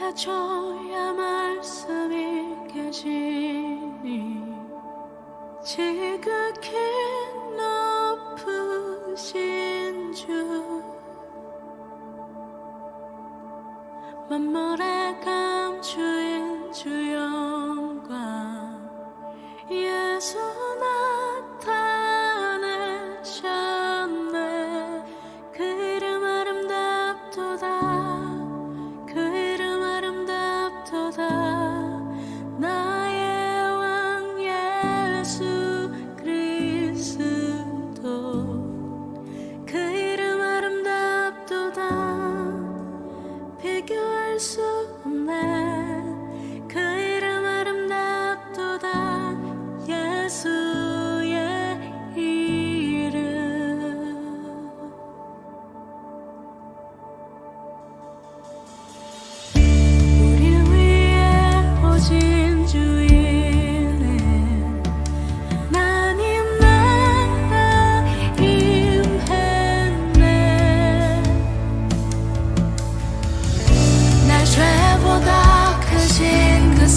해줘야 말씀이 계시니. 지극히 높으신 주. 만물의 감주인 주여.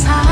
Time.